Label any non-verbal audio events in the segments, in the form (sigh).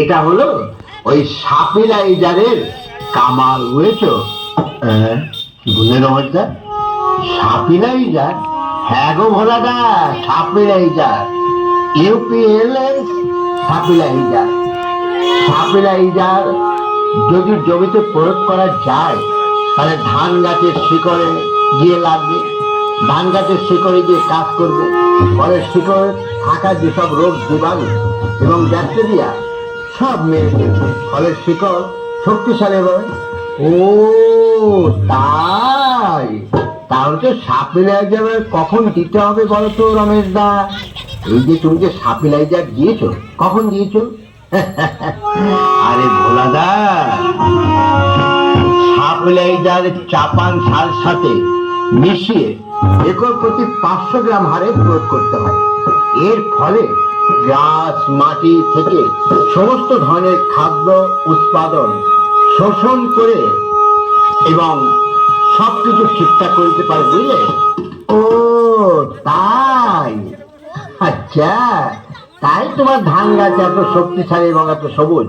এটা হলো ওই সাপিলাইজারের কামাল বুঝেছ? বুঝলে রমজদা সাপিলাইজার? হ্যাঁ গো ভোলাদা সাপিলাইজার। ইউপিএল এর সাপিলাইজার। সাপিলাইজার যদি জমিতে প্রয়োগ করা যায় তাহলে ধান গাছের শিকড়ে গিয়ে লাগবে। ধান গাছের শিকড়ে গিয়ে কাজ করবে। ফলে শিকড়ে থাকা যেসব রোগ জীবাণু এবং ব্যাকটেরিয়া সব মেরে ফেলবে ফলে শিকড় শক্তিশালী হবে। ও, তাই? তাহলে তো সাপিলাইজার কখন দিতে হবে বলো তো রমেশ দা এই যে তুমি যে সাপিলাইজার দিয়েছ, কখন দিয়েছ? (laughs) আরে ভোলাদা সাপিলাইজার চাপান সার সাথে মিশিয়ে একর প্রতি পাঁচশো গ্রাম হারে প্রয়োগ করতে হয়। এর ফলে গাছ, মাটি থেকে সমস্ত ধরনের খাদ্য উৎপাদন শোষণ করে এবং সবকিছু ঠিকঠাক করতে পারে, বুঝলে? ও, তাই? আচ্ছা তাই তোমার ধান গাছ এত শক্তিশালী এবং এত সবুজ,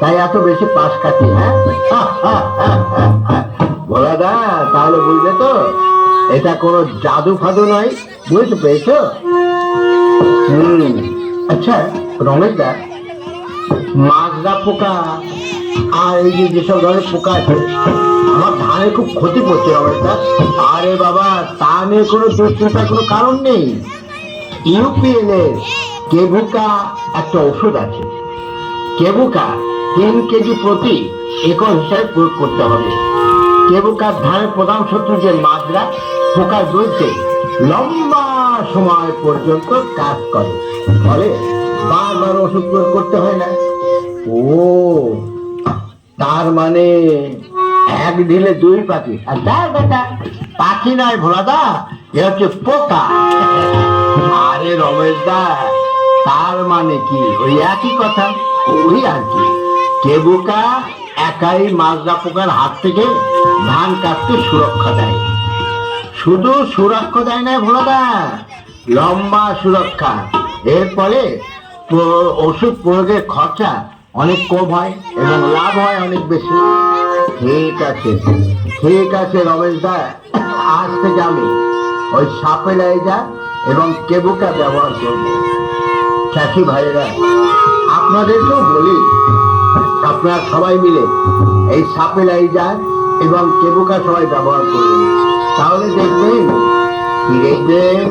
তাই এত বেশি পাশ কাটি হ্যাঁ? (laughs) বলা দা, তাহলে বুঝলে তো, এটা কোনো জাদু ফাদু নয়, বুঝতে পেরেছ? হুম। আচ্ছা রমেশ দা মাজরা পোকা, আর এই যে যেসব ধরনের পোকা আছে, আমার ধানে খুব ক্ষতি করছে রমেশ দা। আরে বাবা, তা নিয়ে কোনো দুশ্চিন্তার কোনো কারণ নেই। ইউপিএল এর কেভুকা একটা ওষুধ আছে। কেবুকা তিন কেজি প্রতি একর হিসাবে প্রয়োগ করতে হবে। কেবুকার ধানের প্রধান শত্রু যে মাজরা পোকা বিরুদ্ধে লম্বা সময় পর্যন্ত কাজ করে। ফলে বারবার ওষুধ প্রয়োগ করতে হয় না। ও, তার মানে এক ঢিলে দুই পাখি। আর দা দাদা পাখি নয় ভোলাদা এ হচ্ছে পোকা। আরে রমেশ দা, তার মানে কি? ওই একই কথা, ওই আর কি। কেবুকা একাই মাজরা পোকার হাত থেকে ধান কাটতে সুরক্ষা দেয়। শুধু সুরক্ষা দেয় না ভোলাদা লম্বা সুরক্ষা। এর ফলে ওষুধ প্রয়োগের খরচা অনেক কম হয় এবং লাভ হয় অনেক বেশি। ঠিক আছে ঠিক আছে রমেশ দা, আজ থেকে আমি ওই সাপেলাইজার এবং কেবুকা ব্যবহার করব। চাষি ভাইয়েরা, আপনাদেরকেও বলি, আপনারা সবাই মিলে এই সাপেলাইজার এবং কেবুকা সবাই ব্যবহার করবেন তাহলে দেখবেন দেখবেন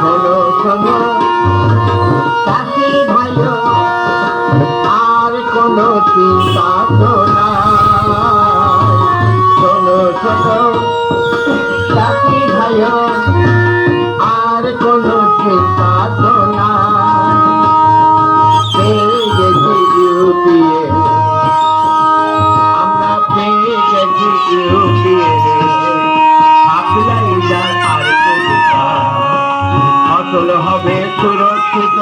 শোনো শোনো হবে সুরক্ষিত।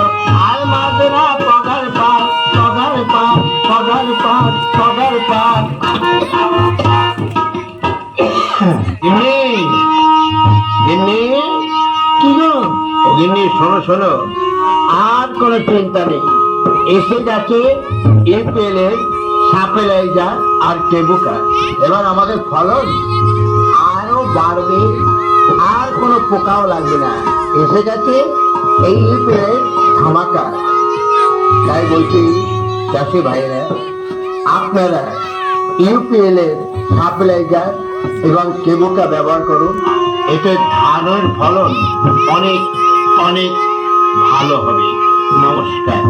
আর মাজরা পগার পার পগার পার পগার পার। পগার পার কি গো শোনো শোনো। আর কোনো চিন্তা নেই। এসে গেছে এপ্রিল এর সাপেলাইজার আর কেবুকা এবার আমাদের ফলন আরও বাড়বে আর কোনো পোকাও লাগবে না। এসে গেছে এই ইউপিএল ধামাকা। তাই বলছি চাষি ভাইরা আপনারা ইউপিএল এর সাপ্লাইজার এবং কেবুকা ব্যবহার করুন। এতে ধানের ফলন অনেক অনেক ভালো হবে। নমস্কার।